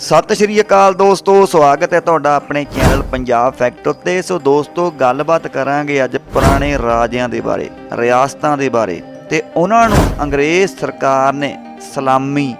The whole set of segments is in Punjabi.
ਸਤਿ ਸ਼੍ਰੀ ਅਕਾਲ ਦੋਸਤੋ, ਸਵਾਗਤ ਹੈ ਤੁਹਾਡਾ ਆਪਣੇ ਚੈਨਲ ਪੰਜਾਬ ਫੈਕਟ ਉੱਤੇ। ਸੋ ਦੋਸਤੋ, ਗੱਲਬਾਤ ਕਰਾਂਗੇ ਅੱਜ ਪੁਰਾਣੇ ਰਾਜਿਆਂ ਦੇ ਬਾਰੇ, ਰਿਆਸਤਾਂ ਦੇ ਬਾਰੇ। ਤੇ ਉਹਨਾਂ ਨੂੰ ਅੰਗਰੇਜ਼ ਸਰਕਾਰ ਨੇ ਸਲਾਮੀ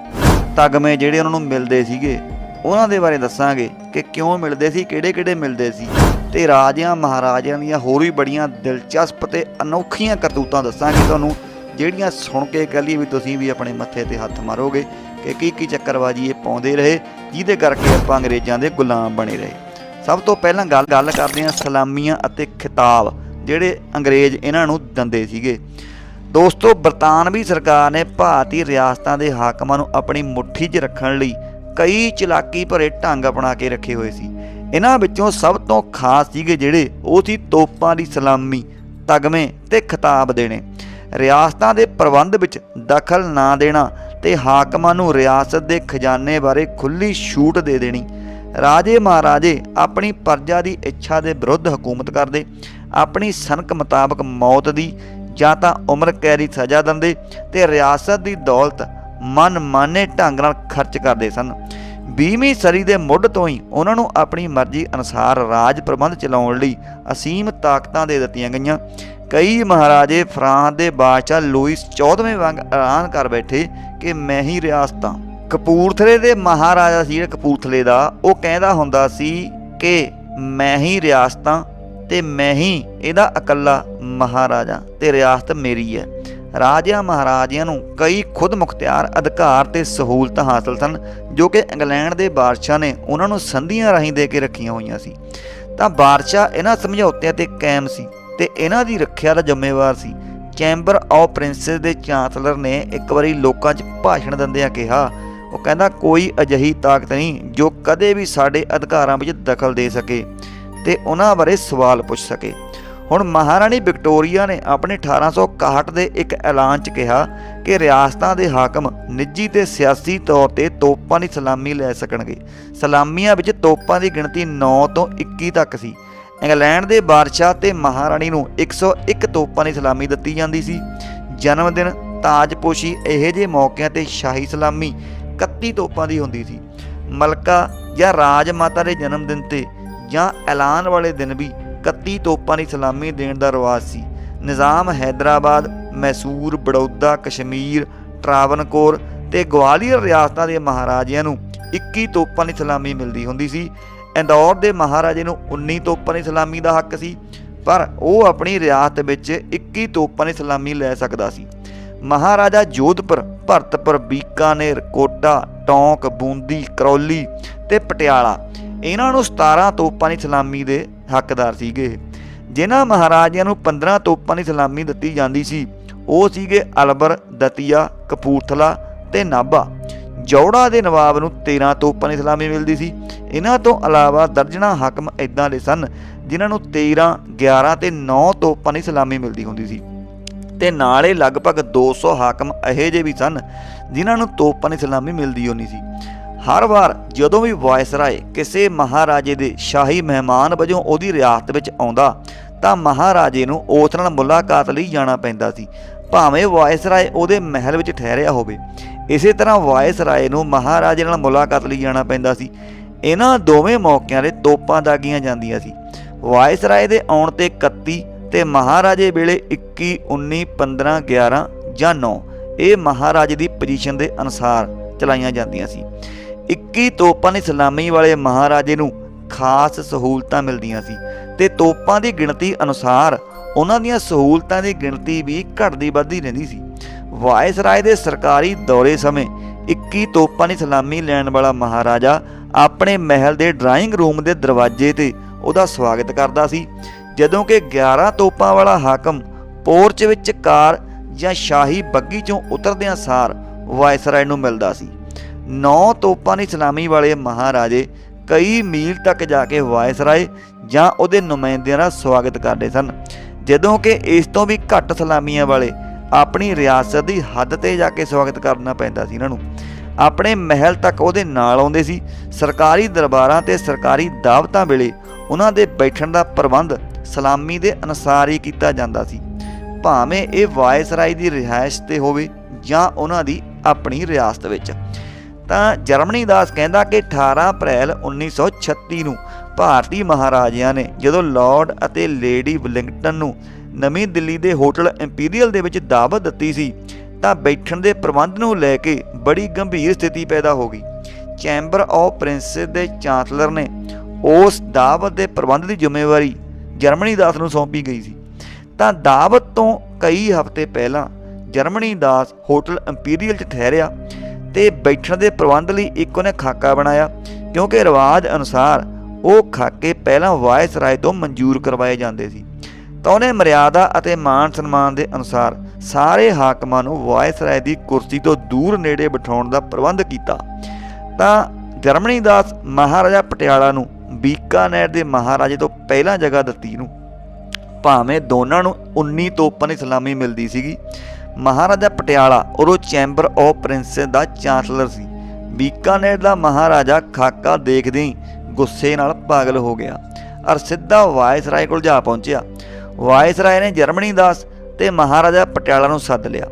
ਤਗਮੇ ਜਿਹੜੇ ਉਹਨਾਂ ਨੂੰ ਮਿਲਦੇ ਸੀਗੇ, ਉਹਨਾਂ ਦੇ ਬਾਰੇ ਦੱਸਾਂਗੇ ਕਿ ਕਿਉਂ ਮਿਲਦੇ ਸੀ, ਕਿਹੜੇ-ਕਿਹੜੇ ਮਿਲਦੇ ਸੀ। ਤੇ ਰਾਜਿਆਂ, ਮਹਾਰਾਜਿਆਂ ਦੀਆਂ ਹੋਰ ਵੀ ਬੜੀਆਂ ਦਿਲਚਸਪ ਤੇ ਅਨੋਖੀਆਂ ਕਰਤੂਤਾਂ ਦੱਸਾਂਗੇ ਤੁਹਾਨੂੰ, ਜਿਹੜੀਆਂ ਸੁਣ ਕੇ ਕੱਲੀ ਵੀ ਤੁਸੀਂ ਵੀ ਆਪਣੇ ਮੱਥੇ ਤੇ ਹੱਥ ਮਾਰੋਗੇ। ਕਿ ਕੀ ਕੀ ਚੱਕਰਬਾਜੀ ਇਹ ਪਾਉਂਦੇ ਰਹੇ, ਜਿਹਦੇ ਕਰਕੇ ਆਪਾਂ ਅੰਗਰੇਜ਼ਾਂ ਦੇ ਗੁਲਾਮ ਬਣੇ ਰਹੇ। ਸਭ ਤੋਂ ਪਹਿਲਾਂ ਗੱਲ ਗੱਲ ਕਰਦੇ ਹਾਂ ਸਲਾਮੀਆਂ ਅਤੇ ਖਿਤਾਬ, ਜਿਹੜੇ ਅੰਗਰੇਜ਼ ਇਹਨਾਂ ਨੂੰ ਦਿੰਦੇ ਸੀਗੇ। ਦੋਸਤੋ, ਬਰਤਾਨਵੀ ਸਰਕਾਰ ਨੇ ਭਾਰਤੀ ਰਿਆਸਤਾਂ ਦੇ ਹਾਕਮਾਂ ਨੂੰ ਆਪਣੀ ਮੁੱਠੀ 'ਚ ਰੱਖਣ ਲਈ ਕਈ ਚਲਾਕੀ ਭਰੇ ਢੰਗ ਅਪਣਾ ਕੇ ਰੱਖੇ ਹੋਏ ਸੀ। ਇਹਨਾਂ ਵਿੱਚੋਂ ਸਭ ਤੋਂ ਖਾਸ ਸੀਗੇ ਜਿਹੜੇ ਉਹ ਸੀ ਤੋਪਾਂ ਦੀ ਸਲਾਮੀ, ਤਗਮੇ ਤੇ ਖਿਤਾਬ ਦੇਣੇ। ਰਿਆਸਤਾਂ ਦੇ ਪ੍ਰਬੰਧ ਵਿੱਚ ਦਖਲ ਨਾ ਦੇਣਾ ਤੇ ਹਾਕਮਾਂ ਨੂੰ ਰਿਆਸਤ ਦੇ ਖਜ਼ਾਨੇ ਬਾਰੇ ਖੁੱਲੀ ਛੂਟ ਦੇ ਦੇਣੀ। ਰਾਜੇ ਮਹਾਰਾਜੇ ਆਪਣੀ ਪਰਜਾ ਦੀ ਇੱਛਾ ਦੇ ਵਿਰੁੱਧ ਹਕੂਮਤ ਕਰਦੇ। ਆਪਣੀ ਸਨਕ ਮੁਤਾਬਕ ਮੌਤ ਦੀ ਜਾਂ ਤਾਂ ਉਮਰ ਕੈਦ ਦੀ ਸਜ਼ਾ ਦਿੰਦੇ ਤੇ ਰਿਆਸਤ ਦੀ ਦੌਲਤ ਮਨਮਾਨੇ ਢੰਗ ਨਾਲ ਖਰਚ ਕਰਦੇ ਸਨ। 20ਵੀਂ ਸਦੀ ਦੇ ਮੁੱਢ ਤੋਂ ਹੀ ਉਹਨਾਂ ਨੂੰ ਆਪਣੀ ਮਰਜ਼ੀ ਅਨੁਸਾਰ ਰਾਜ ਪ੍ਰਬੰਧ ਚਲਾਉਣ ਲਈ ਅਸੀਮ ਤਾਕਤਾਂ ਦੇ ਦਿੱਤੀਆਂ ਗਈਆਂ। ਕਈ ਮਹਾਰਾਜੇ ਫਰਾਂਸ ਦੇ ਬਾਦਸ਼ਾਹ ਲੂਇਸ 14ਵੇਂ ਵਾਂਗ ਐਲਾਨ ਕਰ ਬੈਠੇ ਕਿ ਮੈਂ ਹੀ ਰਿਆਸਤਾਂ। ਕਪੂਰਥਲੇ ਦੇ ਮਹਾਰਾਜਾ ਸੀ ਜਿਹੜਾ ਕਪੂਰਥਲੇ ਦਾ, ਉਹ ਕਹਿੰਦਾ ਹੁੰਦਾ ਸੀ ਕਿ ਮੈਂ ਹੀ ਰਿਆਸਤਾਂ ਤੇ ਮੈਂ ਹੀ ਇਹਦਾ ਇਕੱਲਾ ਮਹਾਰਾਜਾ ਤੇ ਰਿਆਸਤ ਮੇਰੀ ਹੈ। ਰਾਜਿਆਂ ਮਹਾਰਾਜਿਆਂ ਨੂੰ ਕਈ ਖੁਦ ਮੁਖਤਿਆਰ ਅਧਿਕਾਰ ਤੇ ਸਹੂਲਤਾਂ ਹਾਸਲ ਸਨ, ਜੋ ਕਿ ਇੰਗਲੈਂਡ ਦੇ ਬਾਦਸ਼ਾਹ ਨੇ ਉਹਨਾਂ ਨੂੰ ਸੰਧੀਆਂ ਰਾਹੀਂ ਦੇ ਕੇ ਰੱਖੀਆਂ ਹੋਈਆਂ ਸੀ। ਤਾਂ ਬਾਦਸ਼ਾਹ ਇਹਨਾਂ ਸਮਝੌਤਿਆਂ ਤੇ ਕਾਇਮ ਸੀ। ਤੇ ਇਹਨਾਂ ਦੀ ਰੱਖਿਆ ਦਾ ਜ਼ਿੰਮੇਵਾਰ ਸੀ। ਚੈਂਬਰ ਆਫ ਪ੍ਰਿੰਸੈਸ ਦੇ ਚਾਂਸਲਰ ਨੇ ਇੱਕ ਵਾਰੀ ਲੋਕਾਂ 'ਚ ਭਾਸ਼ਣ ਦਿੰਦਿਆਂ ਕਿਹਾ, ਉਹ ਕਹਿੰਦਾ, ਕੋਈ ਅਜਿਹੀ ਤਾਕਤ ਨਹੀਂ ਜੋ ਕਦੇ ਵੀ ਸਾਡੇ ਅਧਿਕਾਰਾਂ ਵਿੱਚ ਦਖਲ ਦੇ ਸਕੇ ਤੇ ਉਹਨਾਂ ਬਾਰੇ ਸਵਾਲ ਪੁੱਛ ਸਕੇ। ਹੁਣ ਮਹਾਰਾਣੀ ਵਿਕਟੋਰੀਆ ਨੇ ਆਪਣੇ 1861 ਦੇ ਇੱਕ ਐਲਾਨ 'ਚ ਕਿਹਾ ਕਿ ਰਿਆਸਤਾਂ ਦੇ ਹਾਕਮ ਨਿੱਜੀ ਤੇ ਸਿਆਸੀ ਤੌਰ ਤੇ ਤੋਪਾਂ ਦੀ ਸਲਾਮੀ ਲੈ ਸਕਣਗੇ। ਸਲਾਮੀਆਂ ਵਿੱਚ ਤੋਪਾਂ ਦੀ ਗਿਣਤੀ 9 ਤੋਂ 21 ਤੱਕ ਸੀ। ਇੰਗਲੈਂਡ ਦੇ ਬਾਦਸ਼ਾਹ ਤੇ ਮਹਾਰਾਣੀ ਨੂੰ 101 ਤੋਪਾਂ ਦੀ ਸਲਾਮੀ ਦਿੱਤੀ ਜਾਂਦੀ ਸੀ। ਜਨਮ ਦਿਨ ਤਾਜਪੋਸ਼ੀ ਇਹੋ ਜਿਹੇ ਮੌਕਿਆਂ ਤੇ ਸ਼ਾਹੀ ਸਲਾਮੀ 31 ਤੋਪਾਂ ਦੀ ਹੁੰਦੀ ਸੀ। ਮਲਕਾ ਜਾਂ ਰਾਜ ਮਾਤਾ ਦੇ ਜਨਮ ਦਿਨ ਤੇ ਜਾਂ ਐਲਾਨ ਵਾਲੇ ਦਿਨ ਵੀ 31 ਤੋਪਾਂ ਦੀ ਸਲਾਮੀ ਦੇਣ ਦਾ ਰਿਵਾਜ ਸੀ। ਨਿਜ਼ਾਮ ਹੈਦਰਾਬਾਦ, ਮੈਸੂਰ, ਬੜੌਦਾ, ਕਸ਼ਮੀਰ, ਟਰਾਵਨਕੋਰ ਤੇ ਗਵਾਲੀਅਰ ਰਿਆਸਤਾਂ ਦੇ ਮਹਾਰਾਜਿਆਂ ਨੂੰ 21 ਤੋਪਾਂ ਦੀ ਸਲਾਮੀ ਮਿਲਦੀ ਹੁੰਦੀ ਸੀ। ਇੰਦੌਰ ਦੇ ਮਹਾਰਾਜੇ ਨੂੰ 19 ਤੋਪਾਂ ਦੀ ਸਲਾਮੀ ਦਾ ਹੱਕ ਸੀ, ਪਰ ਉਹ ਆਪਣੀ ਰਿਆਸਤ ਵਿੱਚ 21 ਤੋਪਾਂ ਦੀ ਸਲਾਮੀ ਲੈ ਸਕਦਾ ਸੀ। ਮਹਾਰਾਜਾ ਜੋਧਪੁਰ, ਭਰਤਪੁਰ, ਬੀਕਾਨੇਰ, ਕੋਟਾ, ਟੌਂਕ, ਬੂੰਦੀ, ਕਰੌਲੀ ਤੇ ਪਟਿਆਲਾ, ਇਹਨਾਂ ਨੂੰ 17 ਤੋਪਾਂ ਦੀ ਸਲਾਮੀ ਦੇ ਹੱਕਦਾਰ ਸੀਗੇ। ਜਿਨ੍ਹਾਂ ਮਹਾਰਾਜਿਆਂ ਨੂੰ 15 ਤੋਪਾਂ ਦੀ ਸਲਾਮੀ ਦਿੱਤੀ ਜਾਂਦੀ ਸੀ, ਉਹ ਸੀਗੇ ਅਲਬਰ, ਦਤੀਆ, ਕਪੂਰਥਲਾ ਤੇ ਨਾਭਾ। ਜੌੜਾ ਦੇ ਨਵਾਬ ਨੂੰ 13 ਤੋਪਾਂ ਦੀ ਸਲਾਮੀ ਮਿਲਦੀ ਸੀ। ਇਹਨਾਂ ਤੋਂ ਇਲਾਵਾ ਦਰਜਨਾ ਹਾਕਮ ਇਦਾਂ ਦੇ ਸਨ, ਜਿਨ੍ਹਾਂ ਨੂੰ 13 11 ਤੇ 9 ਤੋਪਾਂ ਦੀ ਸਲਾਮੀ ਮਿਲਦੀ ਹੁੰਦੀ ਸੀ। ਤੇ ਨਾਲੇ ਲਗਭਗ 200 ਹਾਕਮ ਇਹੋ ਜਿਹੇ ਵੀ ਸਨ, ਜਿਨ੍ਹਾਂ ਨੂੰ ਤੋਪਾਂ ਦੀ ਸਲਾਮੀ ਮਿਲਦੀ ਹੋਣੀ ਸੀ। ਹਰ ਵਾਰ ਜਦੋਂ ਵੀ ਵਾਇਸਰਾਏ ਕਿਸੇ ਮਹਾਰਾਜੇ ਦੇ ਸ਼ਾਹੀ ਮਹਿਮਾਨ ਵਜੋਂ ਉਹਦੀ ਰਿਆਸਤ ਵਿੱਚ ਆਉਂਦਾ, ਤਾਂ ਮਹਾਰਾਜੇ ਨੂੰ ਉਸ ਨਾਲ ਮੁਲਾਕਾਤ ਲਈ ਜਾਣਾ ਪੈਂਦਾ ਸੀ। ਭਾਵੇਂ ਵਾਇਸਰਾਏ ਉਹਦੇ ਮਹਿਲ ਵਿੱਚ ਠਹਿਰਿਆ ਹੋਵੇ, ਇਸੇ ਤਰ੍ਹਾਂ ਵਾਇਸਰਾਏ ਨੂੰ ਮਹਾਰਾਜੇ ਨਾਲ ਮੁਲਾਕਾਤ ਲਈ ਜਾਣਾ ਪੈਂਦਾ ਸੀ। ਇਹਨਾਂ ਦੋਵੇਂ ਮੌਕਿਆਂ 'ਤੇ ਤੋਪਾਂ ਦਾਗੀਆਂ ਜਾਂਦੀਆਂ ਸੀ। ਵਾਇਸਰਾਏ ਦੇ ਆਉਣ ਤੇ 31 ਤੇ ਮਹਾਰਾਜੇ ਵੇਲੇ 21 19 15 11 ਜਾਂ 9 ਇਹ ਮਹਾਰਾਜੇ ਦੀ ਪੋਜੀਸ਼ਨ ਦੇ ਅਨੁਸਾਰ ਚਲਾਈਆਂ ਜਾਂਦੀਆਂ ਸੀ। 21 ਤੋਪਾਂ ਦੀ ਸਲਾਮੀ ਵਾਲੇ ਮਹਾਰਾਜੇ ਨੂੰ ਖਾਸ ਸਹੂਲਤਾਂ ਮਿਲਦੀਆਂ ਸੀ ਤੇ ਤੋਪਾਂ ਦੀ ਗਿਣਤੀ ਅਨੁਸਾਰ ਉਹਨਾਂ ਦੀਆਂ ਸਹੂਲਤਾਂ ਦੀ ਗਿਣਤੀ ਵੀ ਘਟਦੀ ਵੱਧਦੀ ਰਹਿੰਦੀ ਸੀ। ਵਾਇਸਰਾਏ ਦੇ ਸਰਕਾਰੀ ਦੌਰੇ ਸਮੇਂ 21 ਤੋਪਾਂ ਦੀ ਸਲਾਮੀ ਲੈਣ ਵਾਲਾ ਮਹਾਰਾਜਾ ਆਪਣੇ ਮਹਿਲ ਦੇ ਡਰਾਇੰਗ ਰੂਮ ਦੇ ਦਰਵਾਜ਼ੇ ਤੇ ਉਹਦਾ ਸਵਾਗਤ ਕਰਦਾ ਸੀ, ਜਦੋਂ ਕਿ 11 ਤੋਪਾਂ ਵਾਲਾ ਹਾਕਮ ਪੋਰਚ ਵਿੱਚ ਕਾਰ ਜਾਂ ਸ਼ਾਹੀ ਬੱਗੀ ਚੋਂ ਉਤਰਦਿਆਂ ਸਾਰ ਵਾਇਸਰਾਏ ਨੂੰ ਮਿਲਦਾ ਸੀ। 9 ਤੋਪਾਂ ਦੀ ਸਲਾਮੀ ਵਾਲੇ ਮਹਾਰਾਜੇ ਕਈ ਮੀਲ ਤੱਕ ਜਾ ਕੇ ਵਾਇਸਰਾਏ ਜਾਂ ਉਹਦੇ ਨੁਮਾਇੰਦਿਆਂ ਦਾ ਸਵਾਗਤ ਕਰਦੇ ਸਨ। ਜਦੋਂ ਕਿ ਇਸ ਤੋਂ ਵੀ ਘੱਟ ਸਲਾਮੀਆਂ ਵਾਲੇ ਆਪਣੀ ਰਿਆਸਤ ਦੀ ਹੱਦ ਤੇ ਜਾ ਕੇ ਸਵਾਗਤ ਕਰਨਾ ਪੈਂਦਾ ਸੀ ਇਹਨਾਂ ਨੂੰ। ਆਪਣੇ ਮਹਿਲ ਤੱਕ ਉਹਦੇ ਨਾਲ ਆਉਂਦੇ ਸੀ। ਸਰਕਾਰੀ ਦਰਬਾਰਾਂ ਤੇ ਸਰਕਾਰੀ ਦਾਵਤਾਂ ਵੇਲੇ ਉਹਨਾਂ ਦੇ ਬੈਠਣ ਦਾ ਪ੍ਰਬੰਧ ਸਲਾਮੀ ਦੇ ਅਨੁਸਾਰ ਹੀ ਕੀਤਾ ਜਾਂਦਾ ਸੀ। ਭਾਵੇਂ ਇਹ ਵਾਇਸਰਾਏ ਦੀ ਰਿਹਾਇਸ਼ ਤੇ ਹੋਵੇ ਜਾਂ ਉਹਨਾਂ ਦੀ ਆਪਣੀ ਰਿਆਸਤ ਵਿੱਚ। ਤਾਂ ਜਰਮਨੀ ਦਾਸ ਕਹਿੰਦਾ ਕਿ 18 ਅਪ੍ਰੈਲ 1936 ਨੂੰ ਭਾਰਤੀ ਮਹਾਰਾਜਿਆਂ ਨੇ ਜਦੋਂ ਲਾਰਡ ਅਤੇ ਲੇਡੀ ਵਿਲਿੰਗਟਨ ਨੂੰ ਨਵੀਂ ਦਿੱਲੀ ਦੇ ਹੋਟਲ ਇੰਪੀਰੀਅਲ ਦੇ ਵਿੱਚ ਦਾਵਤ ਦਿੱਤੀ ਸੀ, ਤਾਂ ਬੈਠਣ ਦੇ ਪ੍ਰਬੰਧ ਨੂੰ ਲੈ ਕੇ ਬੜੀ ਗੰਭੀਰ ਸਥਿਤੀ ਪੈਦਾ ਹੋ ਗਈ। ਚੈਂਬਰ ਆਫ ਪ੍ਰਿੰਸਸ ਦੇ ਚਾਂਸਲਰ ਨੇ ਉਸ ਦਾਵਤ ਦੇ ਪ੍ਰਬੰਧ ਦੀ ਜ਼ਿੰਮੇਵਾਰੀ ਜਰਮਨੀ ਦਾਸ ਨੂੰ ਸੌਂਪੀ ਗਈ ਸੀ। ਤਾਂ ਦਾਵਤ ਤੋਂ ਕਈ ਹਫ਼ਤੇ ਪਹਿਲਾਂ ਜਰਮਨੀ ਦਾਸ ਹੋਟਲ ਇੰਪੀਰੀਅਲ 'ਚ ਠਹਿਰਿਆ ਤੇ ਬੈਠਣ ਦੇ ਪ੍ਰਬੰਧ ਲਈ ਇੱਕ ਉਹਨੇ ਖਾਕਾ ਬਣਾਇਆ, ਕਿਉਂਕਿ ਰਿਵਾਜ ਅਨੁਸਾਰ ਉਹ ਖਾਕੇ ਪਹਿਲਾਂ ਵਾਇਸ ਰਾਏ ਤੋਂ ਮਨਜ਼ੂਰ ਕਰਵਾਏ ਜਾਂਦੇ ਸੀ। ਤਾਂ ਉਹਨੇ ਮਰਿਆਦਾ ਅਤੇ ਮਾਨ ਸਨਮਾਨ ਦੇ ਅਨੁਸਾਰ ਸਾਰੇ ਹਾਕਮਾਂ ਨੂੰ ਵਾਇਸ ਰਾਏ ਦੀ ਕੁਰਸੀ ਤੋਂ ਦੂਰ ਨੇੜੇ ਬਿਠਾਉਣ ਦਾ ਪ੍ਰਬੰਧ ਕੀਤਾ। ਤਾਂ ਜਰਮਨੀ ਦਾਸ ਮਹਾਰਾਜਾ ਪਟਿਆਲਾ ਨੂੰ ਬੀਕਾਨੇਰ ਦੇ ਮਹਾਰਾਜੇ ਤੋਂ ਪਹਿਲਾਂ ਜਗ੍ਹਾ ਦਿੱਤੀ ਨੂੰ ਭਾਵੇਂ ਦੋਨਾਂ ਨੂੰ 19 ਤੋਪਨ ਦੀ ਸਲਾਮੀ ਮਿਲਦੀ ਸੀਗੀ। ਮਹਾਰਾਜਾ ਪਟਿਆਲਾ ਉਦੋਂ ਚੈਂਬਰ ਆਫ ਪ੍ਰਿੰਸਸ ਦਾ ਚਾਂਸਲਰ ਸੀ। ਬੀਕਾਨੇਰ ਦਾ ਮਹਾਰਾਜਾ ਖਾਕਾ ਦੇਖਦੇ ਹੀ ਗੁੱਸੇ ਨਾਲ ਪਾਗਲ ਹੋ ਗਿਆ ਔਰ ਸਿੱਧਾ ਵਾਇਸਰਾਏ ਕੋਲ ਜਾ ਪਹੁੰਚਿਆ। ਵਾਇਸਰਾਏ ਨੇ ਜਰਮਨੀ ਦਾਸ ਤੇ ਮਹਾਰਾਜਾ ਪਟਿਆਲਾ ਨੂੰ ਸੱਦ ਲਿਆ।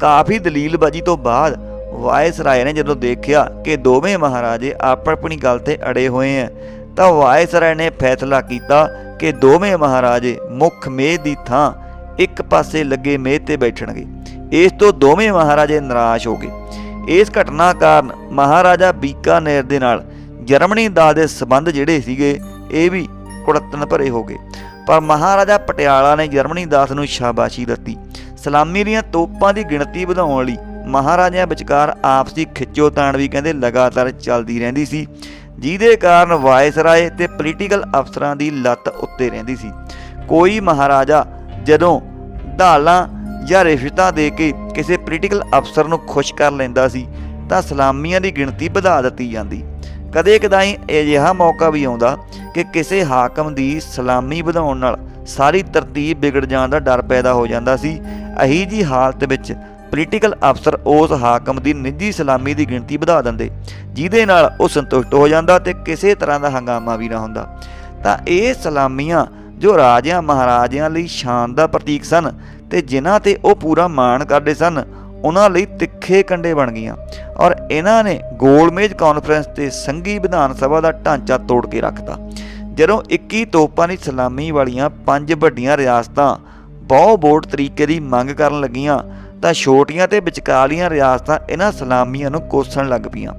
ਕਾਫੀ ਦਲੀਲਬਾਜੀ ਤੋਂ ਬਾਅਦ ਵਾਇਸਰਾਏ ਨੇ ਜਦੋਂ ਦੇਖਿਆ ਕਿ ਦੋਵੇਂ ਮਹਾਰਾਜੇ ਆਪਣੀ ਆਪਣੀ ਗੱਲ ਤੇ ਅੜੇ ਹੋਏ ਆ ਤਾਂ ਵਾਇਸਰਾਏ ਨੇ ਫੈਸਲਾ ਕੀਤਾ ਕਿ ਦੋਵੇਂ ਮਹਾਰਾਜੇ ਮੁੱਖ ਮੇਜ਼ ਦੀ ਥਾਂ ਇੱਕ ਪਾਸੇ ਲੱਗੇ ਮੇਜ਼ ਤੇ ਬੈਠਣਗੇ। ਇਸ ਤੋਂ ਦੋਵੇਂ ਮਹਾਰਾਜੇ ਨਿਰਾਸ਼ ਹੋ ਗਏ। ਇਸ ਘਟਨਾ ਕਾਰਨ ਮਹਾਰਾਜਾ ਬੀਕਾਨੇਰ ਦੇ ਨਾਲ ਜਰਮਨੀ ਦਾ ਦੇ ਸਬੰਧ ਜਿਹੜੇ ਸੀਗੇ, ਇਹ ਵੀ ਕੁੜੱਤਣ ਭਰੇ ਹੋ ਗਏ। ਪਰ ਮਹਾਰਾਜਾ ਪਟਿਆਲਾ ਨੇ ਜਰਮਨੀ ਦਾਸ ਨੂੰ ਸ਼ਾਬਾਸ਼ੀ ਦਿੱਤੀ। ਸਲਾਮੀ ਦੀਆਂ ਤੋਪਾਂ ਦੀ ਗਿਣਤੀ ਵਧਾਉਣ ਲਈ ਮਹਾਰਾਜਿਆਂ ਵਿਚਕਾਰ ਆਪਸੀ ਖਿੱਚੋਤਾਣ ਵੀ ਕਹਿੰਦੇ ਲਗਾਤਾਰ ਚੱਲਦੀ ਰਹਿੰਦੀ ਸੀ, ਜਿਹਦੇ ਕਾਰਨ ਵਾਇਸਰਾਏ ਤੇ ਪੋਲੀਟੀਕਲ ਅਫਸਰਾਂ ਦੀ ਲੱਤ ਉੱਤੇ ਰਹਿੰਦੀ ਸੀ। ਕੋਈ ਮਹਾਰਾਜਾ ਜਦੋਂ ਢਾਲਾਂ ਜਾਂ ਰਿਸ਼ਵਤਾਂ ਦੇ ਕੇ ਕਿਸੇ ਪੋਲੀਟੀਕਲ ਅਫਸਰ ਨੂੰ ਖੁਸ਼ ਕਰ ਲੈਂਦਾ ਸੀ, ਤਾਂ ਸਲਾਮੀਆਂ ਦੀ ਗਿਣਤੀ ਵਧਾ ਦਿੱਤੀ ਜਾਂਦੀ। ਕਦੇ ਕਦਾਈ ਅਜਿਹਾ ਮੌਕਾ ਵੀ ਆਉਂਦਾ ਕਿ ਕਿਸੇ ਹਾਕਮ ਦੀ ਸਲਾਮੀ ਵਧਾਉਣ ਨਾਲ ਸਾਰੀ ਤਰਤੀਬ ਵਿਗੜ ਜਾਣ ਦਾ ਡਰ ਪੈਦਾ ਹੋ ਜਾਂਦਾ ਸੀ। ਅਹੀ ਜੀ ਹਾਲਤ ਵਿੱਚ ਪੋਲੀਟੀਕਲ ਅਫਸਰ ਉਸ ਹਾਕਮ ਦੀ ਨਿੱਜੀ ਸਲਾਮੀ ਦੀ ਗਿਣਤੀ ਵਧਾ ਦਿੰਦੇ, ਜਿਹਦੇ ਨਾਲ ਉਹ ਸੰਤੁਸ਼ਟ ਹੋ ਜਾਂਦਾ ਤੇ ਕਿਸੇ ਤਰ੍ਹਾਂ ਦਾ ਹੰਗਾਮਾ ਵੀ ਨਾ ਹੁੰਦਾ। ਤਾਂ ਇਹ ਸਲਾਮੀਆਂ ਜੋ ਰਾਜਿਆਂ ਮਹਾਰਾਜਿਆਂ ਲਈ ਸ਼ਾਨ ਦਾ ਪ੍ਰਤੀਕ ਸਨ ਤੇ ਜਿਨ੍ਹਾਂ ਤੇ ਉਹ ਪੂਰਾ ਮਾਣ ਕਰਦੇ ਸਨ ਉਹਨਾਂ ਲਈ ਤਿੱਖੇ ਕੰਡੇ ਬਣ ਗਈਆਂ ਔਰ ਇਹਨਾਂ ਨੇ ਗੋਲਮੇਜ ਕਾਨਫਰੰਸ ਤੇ ਸੰਘੀ ਵਿਧਾਨ ਸਭਾ ਦਾ ਢਾਂਚਾ ਤੋੜ ਕੇ ਰੱਖਤਾ। ਜਦੋਂ 21 ਤੋਪਾਂ ਦੀ ਸਲਾਮੀ ਵਾਲੀਆਂ ਪੰਜ ਵੱਡੀਆਂ ਰਿਆਸਤਾਂ ਬਹੁ ਬੋਰਡ ਤਰੀਕੇ ਦੀ ਮੰਗ ਕਰਨ ਲੱਗੀਆਂ, ਤਾਂ ਛੋਟੀਆਂ ਤੇ ਵਿਚਕਾਲੀਆਂ ਰਿਆਸਤਾਂ ਇਹਨਾਂ ਸਲਾਮੀਆਂ ਨੂੰ ਕੋਸਣ ਲੱਗ ਪਈਆਂ।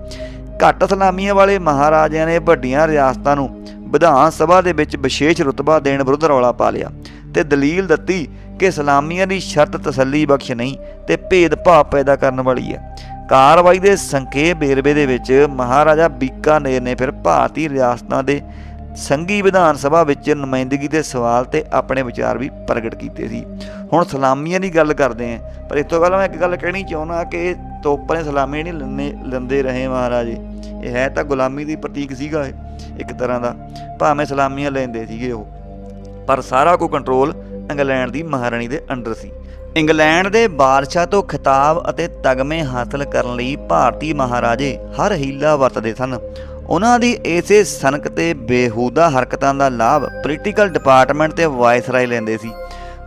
ਘੱਟ ਸਲਾਮੀਆਂ ਵਾਲੇ ਮਹਾਰਾਜਿਆਂ ਨੇ ਵੱਡੀਆਂ ਰਿਆਸਤਾਂ ਨੂੰ ਵਿਧਾਨ ਸਭਾ ਦੇ ਵਿੱਚ ਵਿਸ਼ੇਸ਼ ਰੁਤਬਾ ਦੇਣ ਵਿਰੁੱਧ ਰੌਲਾ ਪਾ ਲਿਆ ਤੇ ਦਲੀਲ ਦਿੱਤੀ ਕਿ ਸਲਾਮੀਆਂ ਦੀ ਸ਼ਰਤ ਤਸੱਲੀ ਬਖਸ਼ ਨਹੀਂ ਤੇ ਭੇਦਭਾਵ ਪੈਦਾ ਕਰਨ ਵਾਲੀ ਹੈ। ਕਾਰਵਾਈ ਦੇ ਸੰਖੇਪ ਵੇਰਵੇ ਦੇ ਵਿੱਚ ਮਹਾਰਾਜਾ ਬੀਕਾਨੇਰ ਨੇ ਫਿਰ ਭਾਰਤੀ ਰਿਆਸਤਾਂ ਦੇ ਸੰਘੀ ਵਿਧਾਨ ਸਭਾ ਵਿੱਚ ਨੁਮਾਇੰਦਗੀ ਦੇ ਸਵਾਲ ਤੇ ਆਪਣੇ ਵਿਚਾਰ ਵੀ ਪ੍ਰਗਟ ਕੀਤੇ ਸੀ। ਹੁਣ ਸਲਾਮੀਆਂ ਦੀ ਗੱਲ ਕਰਦੇ ਆਂ ਪਰ ਇਸ ਤੋਂ ਪਹਿਲਾਂ ਮੈਂ ਇੱਕ ਗੱਲ ਕਹਿਣੀ ਚਾਹੁੰਦਾ ਕਿ ਇਹ ਤੋਪਾਂ ਦੇ ਸਲਾਮੀ ਨਹੀਂ ਲੈਂਦੇ ਲੈਂਦੇ ਰਹੇ ਮਹਾਰਾਜੇ। ਇਹ ਹੈ ਤਾਂ ਗੁਲਾਮੀ ਦੀ ਪ੍ਰਤੀਕ ਸੀਗਾ ਇਹ, ਇੱਕ ਤਰ੍ਹਾਂ ਦਾ। ਭਾਵੇਂ ਸਲਾਮੀਆਂ ਲੈਂਦੇ ਸੀਗੇ ਉਹ। ਪਰ ਸਾਰਾ ਕੁ ਕੰਟਰੋਲ ਇੰਗਲੈਂਡ ਦੀ ਮਹਾਰਾਣੀ ਦੇ ਅੰਡਰ ਸੀ। ਇੰਗਲੈਂਡ ਦੇ ਬਾਦਸ਼ਾਹ ਤੋਂ ਖਿਤਾਬ ਅਤੇ ਤਗਮੇ ਹਾਸਲ ਕਰਨ ਲਈ ਭਾਰਤੀ ਮਹਾਰਾਜੇ ਹਰ ਹੀਲਾ ਵਰਤਦੇ ਸਨ। ਉਹਨਾਂ ਦੀ ਇਸੇ ਸਨਕ ਤੇ ਬੇਹੂਦਾ ਹਰਕਤਾਂ ਦਾ ਲਾਭ ਪੋਲੀਟੀਕਲ ਡਿਪਾਰਟਮੈਂਟ ਤੇ ਵਾਇਸਰਾਏ ਲੈਂਦੇ ਸੀ।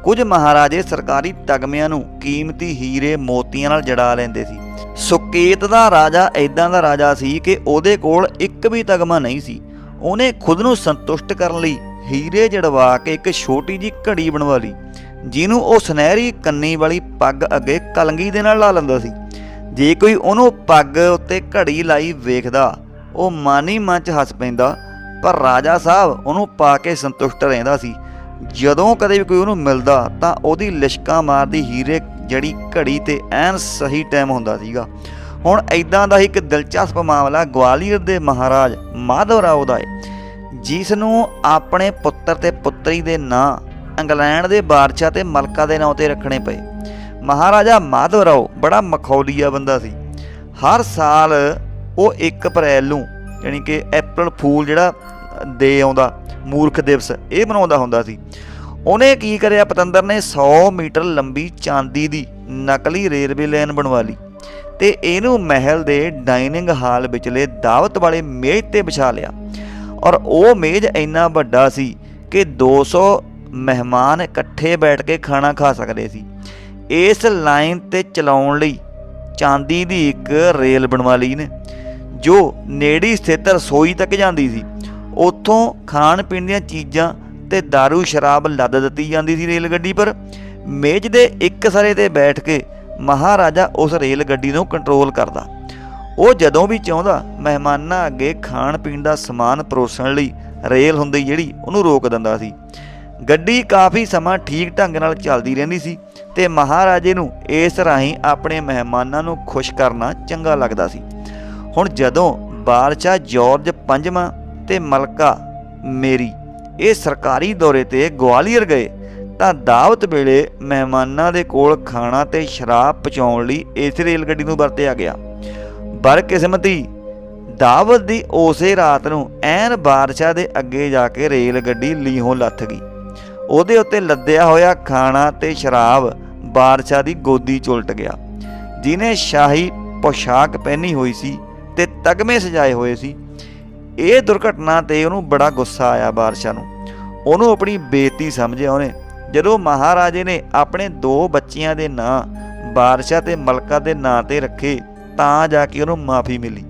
ਕੁਝ ਮਹਾਰਾਜੇ ਸਰਕਾਰੀ ਤਗਮਿਆਂ ਨੂੰ ਕੀਮਤੀ ਹੀਰੇ ਮੋਤੀਆਂ ਨਾਲ ਜੜਾ ਲੈਂਦੇ ਸੀ। ਸੁਕੇਤ ਦਾ ਰਾਜਾ ਐਦਾਂ ਦਾ ਰਾਜਾ ਸੀ ਕਿ ਉਹਦੇ ਕੋਲ ਇੱਕ ਵੀ ਤਗਮਾ ਨਹੀਂ ਸੀ। ਉਹਨੇ ਖੁਦ ਨੂੰ ਸੰਤੁਸ਼ਟ ਕਰਨ ਲਈ ਹੀਰੇ ਜੜਵਾ ਕੇ ਇੱਕ ਛੋਟੀ ਜੀ ਘੜੀ ਬਣਵਾ ਲਈ, ਜਿਹਨੂੰ ਉਹ ਸੁਨਹਿਰੀ ਕੰਨੀ ਵਾਲੀ ਪੱਗ ਅੱਗੇ ਕਲੰਗੀ ਦੇ ਨਾਲ ਲਾ ਲੈਂਦਾ ਸੀ। ਜੇ ਕੋਈ ਉਹਨੂੰ ਪੱਗ ਉੱਤੇ ਘੜੀ ਲਾਈ ਵੇਖਦਾ, ਉਹ ਮਾਨੀ ਮਨ ਚ ਹੱਸ ਪੈਂਦਾ, ਪਰ ਰਾਜਾ ਸਾਹਿਬ ਉਹਨੂੰ ਪਾ ਕੇ ਸੰਤੁਸ਼ਟ ਰਹਿੰਦਾ ਸੀ। ਜਦੋਂ ਕਦੇ ਵੀ ਕੋਈ ਉਹਨੂੰ ਮਿਲਦਾ, ਤਾਂ ਉਹਦੀ ਲਿਸ਼ਕਾਂ ਮਾਰਦੀ ਹੀਰੇ ਜੜੀ ਘੜੀ ਤੇ ਐਨ ਸਹੀ ਟਾਈਮ ਹੁੰਦਾ ਸੀਗਾ। ਹੁਣ ਐਦਾਂ ਦਾ ਹੀ ਇੱਕ ਦਿਲਚਸਪ ਮਾਮਲਾ ਗਵਾਲੀਅਰ ਦੇ ਮਹਾਰਾਜ ਮਾਧਵ ਰਾਓ ਦਾ ਹੈ। ਜਿਸ ਨੂੰ ਆਪਣੇ ਪੁੱਤਰ ਤੇ ਪੁੱਤਰੀ ਦੇ ਨਾਂ ਇੰਗਲੈਂਡ ਦੇ ਬਾਦਸ਼ਾਹ ਤੇ ਮਲਕਾ ਦੇ ਨਾਂ ਤੇ ਰੱਖਣੇ ਪਏ। ਮਹਾਰਾਜਾ ਮਾਧਵ ਰਾਓ ਬੜਾ ਮਖੌਲੀਆ ਬੰਦਾ ਸੀ। ਹਰ ਸਾਲ ਉਹ 1 ਅਪ੍ਰੈਲ ਨੂੰ ਯਾਨੀ ਕਿ ਅਪ੍ਰੈਲ ਫੂਲ ਜਿਹੜਾ ਦੇ ਆਉਂਦਾ, ਮੂਰਖ ਦਿਵਸ, ਇਹ ਮਨਾਉਂਦਾ ਹੁੰਦਾ ਸੀ। ਉਹਨੇ ਕੀ ਕਰਿਆ ਪਤੰਦਰ ਨੇ 100 ਮੀਟਰ ਲੰਬੀ ਚਾਂਦੀ ਦੀ ਨਕਲੀ ਰੇਲਵੇ ਲਾਈਨ ਬਣਵਾ ਲਈ ਤੇ ਇਹਨੂੰ ਮਹਿਲ ਦੇ ਡਾਈਨਿੰਗ ਹਾਲ ਵਿਚਲੇ ਦਾਵਤ ਵਾਲੇ ਮੇਜ਼ ਤੇ ਵਿਛਾ ਲਿਆ। ਔਰ ਉਹ ਮੇਜ਼ ਇੰਨਾ ਵੱਡਾ ਸੀ ਕਿ 200 ਮਹਿਮਾਨ ਇਕੱਠੇ ਬੈਠ ਕੇ ਖਾਣਾ ਖਾ ਸਕਦੇ ਸੀ। ਇਸ ਲਾਈਨ ਤੇ ਚਲਾਉਣ ਲਈ ਚਾਂਦੀ ਦੀ ਇੱਕ ਰੇਲ ਬਣਵਾ ਲਈ ਨੇ, ਜੋ ਨੇੜੀ ਸਥਿਤ ਰਸੋਈ ਤੱਕ ਜਾਂਦੀ ਸੀ। ਉੱਥੋਂ ਖਾਣ ਪੀਣ ਦੀਆਂ ਚੀਜ਼ਾਂ ਤੇ दारू, ਸ਼ਰਾਬ ਲੱਦ ਦਿੱਤੀ ਜਾਂਦੀ ਸੀ ਰੇਲ ਗੱਡੀ ਪਰ। ਮੇਜ਼ ਦੇ ਇੱਕ ਸਰੇ ਤੇ ਬੈਠ ਕੇ ਮਹਾਰਾਜਾ ਉਸ ਰੇਲ ਗੱਡੀ ਨੂੰ ਕੰਟਰੋਲ ਕਰਦਾ। ਉਹ ਜਦੋਂ ਵੀ ਚਾਹੁੰਦਾ, ਮਹਿਮਾਨਾਂ ਅੱਗੇ ਖਾਣ ਪੀਣ ਦਾ ਸਮਾਨ ਪਰੋਸਣ ਲਈ ਰੇਲ ਹੁੰਦੀ ਜਿਹੜੀ ਉਹਨੂੰ ਰੋਕ ਦਿੰਦਾ ਸੀ। ਗੱਡੀ ਕਾਫੀ ਸਮਾਂ ਠੀਕ ਢੰਗ ਨਾਲ ਚੱਲਦੀ ਰਹਿੰਦੀ ਸੀ ਤੇ ਮਹਾਰਾਜੇ ਨੂੰ ਇਸ ਰਾਹੀਂ ਆਪਣੇ ਮਹਿਮਾਨਾਂ ਨੂੰ ਖੁਸ਼ ਕਰਨਾ ਚੰਗਾ ਲੱਗਦਾ ਸੀ। ਹੁਣ ਜਦੋਂ ਬਾਦਸ਼ਾਹ ਜਾਰਜ ਪੰਜਵਾਂ ਤੇ ਮਲਕਾ ਮੇਰੀ ਇਹ ਸਰਕਾਰੀ ਦੌਰੇ ਤੇ ਗਵਾਲੀਅਰ ਗਏ, ਤਾਂ ਦਾਵਤ ਵੇਲੇ ਮਹਿਮਾਨਾਂ ਦੇ ਕੋਲ ਖਾਣਾ ਤੇ ਸ਼ਰਾਬ ਪਹੁੰਚਾਉਣ ਲਈ ਇਸ ਰੇਲ ਗੱਡੀ ਨੂੰ ਵਰਤਿਆ ਗਿਆ। ਬਰਕਿਸਮਤੀ ਦਾਵਤ ਦੀ ਉਸੇ ਰਾਤ ਨੂੰ ਐਨ ਬਾਦਸ਼ਾਹ ਦੇ ਅੱਗੇ ਜਾ ਕੇ ਰੇਲ ਗੱਡੀ ਲੀਹੋਂ ਲੱਥ ਗਈ। ਉਹਦੇ ਉੱਤੇ ਲੱਦਿਆ ਹੋਇਆ ਖਾਣਾ ਤੇ ਸ਼ਰਾਬ ਬਾਦਸ਼ਾਹ ਦੀ ਗੋਦੀ 'ਚ ਉਲਟ ਗਿਆ। ਜਿਨੇ ਸ਼ਾਹੀ ਪੋਸ਼ਾਕ ਪਹਿਨੀ ਹੋਈ ਸੀ ਤੇ ਤਗਮੇ ਸਜਾਏ ਹੋਏ ਸੀ, ਇਹ ਦੁਰਘਟਨਾ ਤੇ ਉਹਨੂੰ ਬੜਾ ਗੁੱਸਾ ਆਇਆ ਬਾਦਸ਼ਾਹ ਨੂੰ। ਉਹਨੂੰ ਆਪਣੀ ਬੇਇੱਜ਼ਤੀ ਸਮਝਿਆ ਉਹਨੇ, ਜਦੋਂ ਮਹਾਰਾਜੇ ਨੇ ਆਪਣੇ ਦੋ ਬੱਚਿਆਂ ਦੇ ਨਾਂ ਬਾਦਸ਼ਾਹ ਤੇ ਮਲਕਾ ਦੇ ਨਾਂ ਤੇ ਰੱਖੇ ਤਾਂ ਜਾ ਕੇ ਉਹਨੂੰ ਮਾਫੀ ਮਿਲੀ।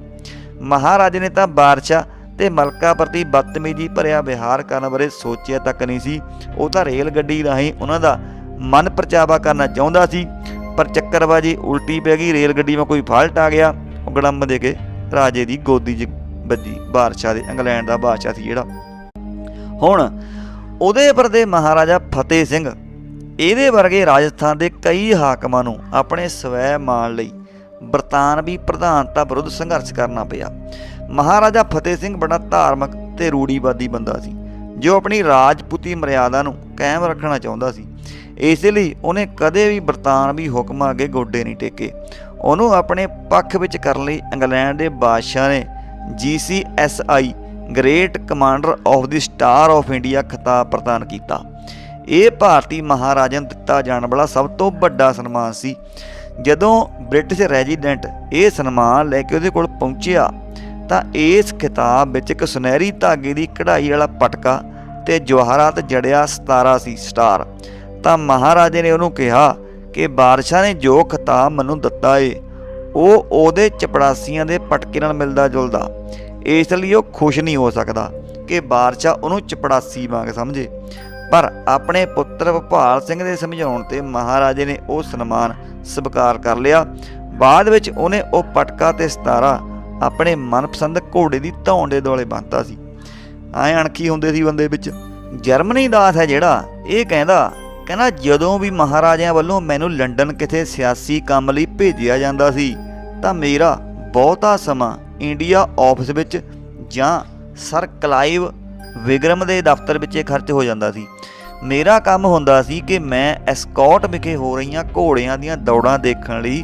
ਮਹਾਰਾਜੇ ਨੇ ਤਾਂ ਬਾਦਸ਼ਾਹ ਤੇ ਮਲਕਾ ਪ੍ਰਤੀ ਬਦਤਮੀਜ਼ੀ ਭਰਿਆ ਵਿਹਾਰ ਕਰਨ ਬਾਰੇ ਸੋਚਿਆ ਤੱਕ ਨਹੀਂ ਸੀ। ਉਹ ਤਾਂ ਰੇਲ ਗੱਡੀ ਰਾਹੀਂ ਉਹਨਾਂ ਦਾ ਮਨ ਪਰਚਾਵਾ ਕਰਨਾ ਚਾਹੁੰਦਾ ਸੀ, ਪਰ ਚੱਕਰਬਾਜੀ ਉਲਟੀ ਪੈ ਗਈ, ਰੇਲ ਗੱਡੀ 'ਮਾ ਕੋਈ ਫਾਲਟ ਆ ਗਿਆ। ਉਹ ਗੜੰਮ ਦੇ ਕੇ ਰਾਜੇ ਦੀ ਗੋਦੀ 'ਚ ਵੱਜੀ, ਬਾਦਸ਼ਾਹ ਦੇ ਇੰਗਲੈਂਡ ਦਾ ਬਾਦਸ਼ਾਹ ਸੀ ਜਿਹੜਾ। ਹੁਣ ਉਦੈਪੁਰ ਦੇ ਮਹਾਰਾਜਾ ਫਤਿਹ ਸਿੰਘ, ਇਹਦੇ ਵਰਗੇ ਰਾਜਸਥਾਨ ਦੇ ਕਈ ਹਾਕਮਾਂ ਨੂੰ ਆਪਣੇ ਸਵੈ ਮਾਣ ਲਈ ਬਰਤਾਨਵੀ ਪ੍ਰਧਾਨਤਾ ਵਿਰੁੱਧ ਸੰਘਰਸ਼ ਕਰਨਾ ਪਿਆ। ਮਹਾਰਾਜਾ ਫਤਿਹ ਸਿੰਘ ਬੜਾ ਧਾਰਮਿਕ ਤੇ ਰੂੜੀਵਾਦੀ ਬੰਦਾ ਸੀ, ਜੋ ਆਪਣੀ ਰਾਜਪੂਤੀ ਮਰਿਆਦਾ ਨੂੰ ਕਾਇਮ ਰੱਖਣਾ ਚਾਹੁੰਦਾ ਸੀ। ਇਸ ਲਈ ਉਹਨੇ ਕਦੇ ਵੀ ਬਰਤਾਨਵੀ ਹੁਕਮਾਂ ਅੱਗੇ ਗੋਡੇ ਨਹੀਂ ਟੇਕੇ। ਉਹਨੂੰ ਆਪਣੇ ਪੱਖ ਵਿੱਚ ਕਰਨ ਲਈ ਇੰਗਲੈਂਡ ਦੇ ਬਾਦਸ਼ਾਹ ਨੇ GCSI great commander of the star of India ਖਿਤਾਬ ਪ੍ਰਦਾਨ ਕੀਤਾ। ਇਹ ਭਾਰਤੀ ਮਹਾਰਾਜਾ ਨੂੰ ਦਿੱਤਾ ਜਾਣ ਵਾਲਾ ਸਭ ਤੋਂ ਵੱਡਾ ਸਨਮਾਨ ਸੀ। ਜਦੋਂ ਬ੍ਰਿਟਿਸ਼ ਰੈਜ਼ੀਡੈਂਟ ਇਹ ਸਨਮਾਨ ਲੈ ਕੇ ਉਹਦੇ ਕੋਲ ਪਹੁੰਚਿਆ, ਤਾਂ ਇਸ ਖਿਤਾਬ ਵਿੱਚ ਇੱਕ ਸੁਨਹਿਰੀ ਧਾਗੇ ਦੀ ਕਢਾਈ ਵਾਲਾ ਪਟਕਾ ਤੇ ਜਵਾਹਰਾਤ ਜੜਿਆ ਸਤਾਰਾ ਸੀ ਸਟਾਰ। ਤਾਂ ਮਹਾਰਾਜੇ ਨੇ ਉਹਨੂੰ ਕਿਹਾ ਕਿ ਬਾਦਸ਼ਾਹ ਨੇ ਜੋ ਖਿਤਾਬ ਮੈਨੂੰ ਦਿੱਤਾ ਏ, ਉਹ ਉਹਦੇ ਚਪੜਾਸੀਆਂ ਦੇ ਪਟਕੇ ਨਾਲ ਮਿਲਦਾ ਜੁਲਦਾ। ਇਸ ਲਈ ਉਹ ਖੁਸ਼ ਨਹੀਂ ਹੋ ਸਕਦਾ ਕਿ ਬਾਦਸ਼ਾਹ ਉਹਨੂੰ ਚਪੜਾਸੀ ਵਾਂਗ ਸਮਝੇ। ਪਰ ਆਪਣੇ ਪੁੱਤਰ ਭਪਾਲ ਸਿੰਘ ਦੇ ਸਮਝਾਉਣ ਤੇ ਮਹਾਰਾਜੇ ਨੇ ਉਹ ਸਨਮਾਨ ਸਵੀਕਾਰ ਕਰ ਲਿਆ। ਬਾਅਦ ਵਿੱਚ ਉਹਨੇ ਉਹ ਪਟਕਾ ਤੇ ਸਤਾਰਾ ਆਪਣੇ ਮਨਪਸੰਦ ਘੋੜੇ ਦੀ ਧੌਣ ਦੇ ਦੁਆਲੇ ਬੰਨਤਾ ਸੀ। ਐ ਅਣਖੀ ਹੁੰਦੇ ਸੀ ਬੰਦੇ ਵਿੱਚ। ਜਰਮਨੀ ਦਾਸ ਹੈ ਜਿਹੜਾ, ਇਹ ਕਹਿੰਦਾ ਕਹਿੰਦਾ, ਜਦੋਂ ਵੀ ਮਹਾਰਾਜਿਆਂ ਵੱਲੋਂ ਮੈਨੂੰ ਲੰਡਨ ਕਿਤੇ ਸਿਆਸੀ ਕੰਮ ਲਈ ਭੇਜਿਆ ਜਾਂਦਾ ਸੀ, ਤਾਂ ਮੇਰਾ ਬਹੁਤਾ ਸਮਾਂ ਇੰਡੀਆ ਆਫਿਸ ਵਿੱਚ ਜਾਂ ਸਰ ਕਲਾਈਵ ਵਿਗਰਮ ਦੇ ਦਫ਼ਤਰ ਵਿੱਚ ਇਹ ਖਰਚ ਹੋ ਜਾਂਦਾ ਸੀ। ਮੇਰਾ ਕੰਮ ਹੁੰਦਾ ਸੀ ਕਿ ਮੈਂ ਐਸਕੌਟ ਵਿਖੇ ਹੋ ਰਹੀਆਂ ਘੋੜਿਆਂ ਦੀਆਂ ਦੌੜਾਂ ਦੇਖਣ ਲਈ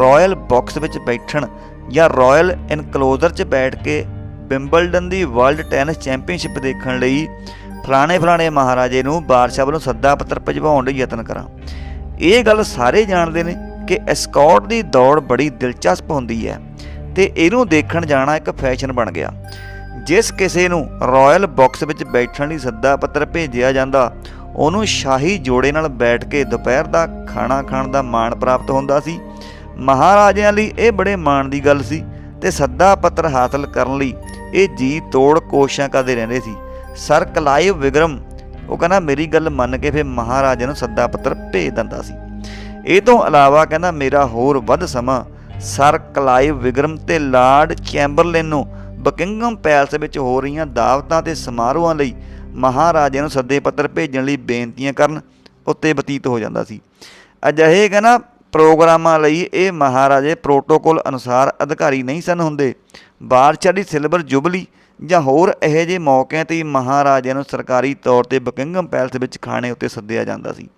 ਰਾਇਲ ਬਾਕਸ ਵਿੱਚ ਬੈਠਣ ਜਾਂ ਰਾਇਲ ਇਨਕਲੋਜ਼ਰ 'ਚ ਬੈਠ ਕੇ ਬਿੰਬਲਡਨ ਦੀ ਵਰਲਡ ਟੈਨਿਸ ਚੈਂਪੀਅਨਸ਼ਿਪ ਦੇਖਣ ਲਈ ਫਲਾਣੇ ਫਲਾਣੇ ਮਹਾਰਾਜੇ ਨੂੰ ਬਾਦਸ਼ਾਹ ਵੱਲੋਂ ਸੱਦਾ ਪੱਤਰ ਭਿਜਵਾਉਣ ਲਈ ਯਤਨ ਕਰਾਂ। ਇਹ ਗੱਲ ਸਾਰੇ ਜਾਣਦੇ ਨੇ ਕਿ ਐਸਕੌਟ ਦੀ ਦੌੜ ਬੜੀ ਦਿਲਚਸਪ ਹੁੰਦੀ ਹੈ ਤੇ ਇਹਨੂੰ ਦੇਖਣ ਜਾਣਾ ਇੱਕ ਫੈਸ਼ਨ ਬਣ ਗਿਆ। ਜਿਸ ਕਿਸੇ ਨੂੰ ਰਾਇਲ ਬਾਕਸ ਵਿੱਚ ਬੈਠਣ ਲਈ ਸੱਦਾ ਪੱਤਰ ਭੇਜਿਆ ਜਾਂਦਾ, ਉਹਨੂੰ ਸ਼ਾਹੀ ਜੋੜੇ ਨਾਲ ਬੈਠ ਕੇ ਦੁਪਹਿਰ ਦਾ ਖਾਣਾ ਖਾਣ ਦਾ ਮਾਣ ਪ੍ਰਾਪਤ ਹੁੰਦਾ ਸੀ। ਮਹਾਰਾਜਿਆਂ ਲਈ ਇਹ ਬੜੇ ਮਾਣ ਦੀ ਗੱਲ ਸੀ ਤੇ ਸੱਦਾ ਪੱਤਰ ਹਾਸਲ ਕਰਨ ਲਈ ਇਹ ਜੀ ਤੋੜ ਕੋਸ਼ਿਸ਼ਾਂ ਕਰਦੇ ਰਹਿੰਦੇ ਸੀ। ਸਰ ਕਲਾਈਵ ਵਿਗਰਮ ਉਹ ਕਹਿੰਦਾ, ਮੇਰੀ ਗੱਲ ਮੰਨ ਕੇ ਫਿਰ ਮਹਾਰਾਜਾ ਨੂੰ ਸੱਦਾ ਪੱਤਰ ਭੇਜ ਦਿੰਦਾ ਸੀ। ਇਹ ਤੋਂ ਇਲਾਵਾ ਕਹਿੰਦਾ, ਮੇਰਾ ਹੋਰ ਵੱਧ ਸਮਾਂ ਸਰ ਕਲਾਈਵ ਵਿਗਰਮ ਤੇ ਲਾਰਡ ਚੈਂਬਰਲੇਨ ਨੂੰ ਬਕਿੰਗਮ ਪੈਲਸ ਵਿੱਚ ਹੋ ਰਹੀਆਂ ਦਾਵਤਾਂ ਤੇ ਸਮਾਰੋਹਾਂ ਲਈ ਮਹਾਰਾਜੇ ਨੂੰ ਸੱਦੇ ਪੱਤਰ ਭੇਜਣ ਲਈ ਬੇਨਤੀਆਂ ਕਰਨ ਉੱਤੇ ਬਤੀਤ ਹੋ ਜਾਂਦਾ ਸੀ। ਅਜਿਹੇ ਕਹਿੰਦਾ ਪ੍ਰੋਗਰਾਮਾਂ ਲਈ ਇਹ ਮਹਾਰਾਜੇ ਪ੍ਰੋਟੋਕੋਲ ਅਨੁਸਾਰ ਅਧਿਕਾਰੀ ਨਹੀਂ ਸਨ ਹੁੰਦੇ। ਬਾਦਸ਼ਾਹ ਦੀ ਸਿਲਵਰ ਜੁਬਲੀ ਜਾਂ ਹੋਰ ਇਹੋ ਜਿਹੇ ਮੌਕਿਆਂ ਤੇ ਮਹਾਰਾਜਿਆਂ ਨੂੰ ਸਰਕਾਰੀ ਤੌਰ ਤੇ ਬਕਿੰਗਮ ਪੈਲਸ ਵਿੱਚ ਖਾਣੇ ਉੱਤੇ ਸੱਦਿਆ ਜਾਂਦਾ ਸੀ।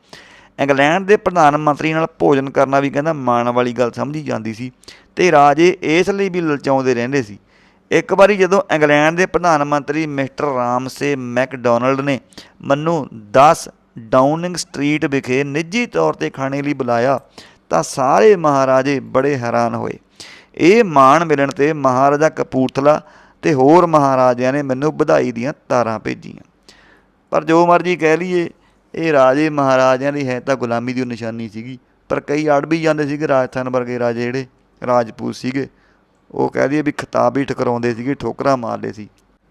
ਇੰਗਲੈਂਡ ਦੇ ਪ੍ਰਧਾਨ ਮੰਤਰੀ ਨਾਲ ਭੋਜਨ ਕਰਨਾ ਵੀ ਕਹਿੰਦਾ ਮਾਣ ਵਾਲੀ ਗੱਲ ਸਮਝੀ ਜਾਂਦੀ ਸੀ ਤੇ ਰਾਜੇ ਇਸ ਲਈ ਵੀ ਲਲਚਾਉਂਦੇ ਰਹਿੰਦੇ ਸੀ। ਇੱਕ ਵਾਰੀ ਜਦੋਂ ਇੰਗਲੈਂਡ ਦੇ ਪ੍ਰਧਾਨ ਮੰਤਰੀ ਮਿਸਟਰ ਰਾਮਸੇ ਮੈਕਡੋਨਲਡ ਨੇ ਮੈਨੂੰ 10 ਡਾਊਨਿੰਗ ਸਟਰੀਟ ਵਿਖੇ ਨਿੱਜੀ ਤੌਰ ਤੇ ਖਾਣੇ ਲਈ ਬੁਲਾਇਆ, ਤਾਂ ਸਾਰੇ ਮਹਾਰਾਜੇ ਬੜੇ ਹੈਰਾਨ ਹੋਏ। ਇਹ ਮਾਣ ਮਿਲਣ ਤੇ ਮਹਾਰਾਜਾ ਕਪੂਰਥਲਾ ਤੇ ਹੋਰ ਮਹਾਰਾਜਿਆਂ ਨੇ ਮੈਨੂੰ ਵਧਾਈ ਦੀਆਂ ਤਾਰਾਂ ਭੇਜੀਆਂ। ਪਰ ਜੋ ਮਰਜ਼ੀ ਕਹਿ ਲਈਏ, ਇਹ ਰਾਜੇ ਮਹਾਰਾਜਿਆਂ ਦੀ ਹੈ ਤਾਂ ਗੁਲਾਮੀ ਦੀ ਓ ਨਿਸ਼ਾਨੀ ਸੀਗੀ, ਪਰ ਕਈ ਅੜ ਵੀ ਜਾਂਦੇ ਸੀਗੇ ਰਾਜਸਥਾਨ ਵਰਗੇ ਰਾਜੇ ਜਿਹੜੇ ਰਾਜਪੂਤ ਸੀਗੇ। ਉਹ ਕਹਿ ਦਈਏ ਵੀ ਖਿਤਾਬ ਹੀ ਠਕਰਾਉਂਦੇ ਸੀਗੇ, ਠੋਕਰਾਂ ਮਾਰਦੇ ਸੀ।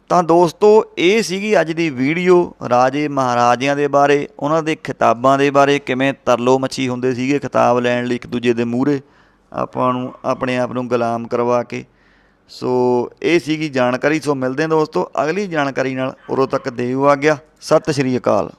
ਤਾਂ ਦੋਸਤੋ, ਇਹ ਸੀਗੀ ਅੱਜ ਦੀ ਵੀਡੀਓ ਰਾਜੇ ਮਹਾਰਾਜਿਆਂ ਦੇ ਬਾਰੇ, ਉਹਨਾਂ ਦੇ ਖਿਤਾਬਾਂ ਦੇ ਬਾਰੇ, ਕਿਵੇਂ ਤਰਲੋ ਮੱਛੀ ਹੁੰਦੇ ਸੀਗੇ ਖਿਤਾਬ ਲੈਣ ਲਈ ਇੱਕ ਦੂਜੇ ਦੇ ਮੂਹਰੇ, ਆਪਾਂ ਨੂੰ, ਆਪਣੇ ਆਪ ਨੂੰ ਗੁਲਾਮ ਕਰਵਾ ਕੇ। ਸੋ, ਇਹ ਸੀਗੀ ਜਾਣਕਾਰੀ, ਸੋ ਮਿਲਦੇ ਹਾਂ ਦੋਸਤੋ, ਅਗਲੀ ਜਾਣਕਾਰੀ ਨਾਲ ਉਦੋਂ ਤੱਕ ਦੇਵ ਆ ਗਿਆ। ਸਤਿ ਸ਼੍ਰੀ ਅਕਾਲ।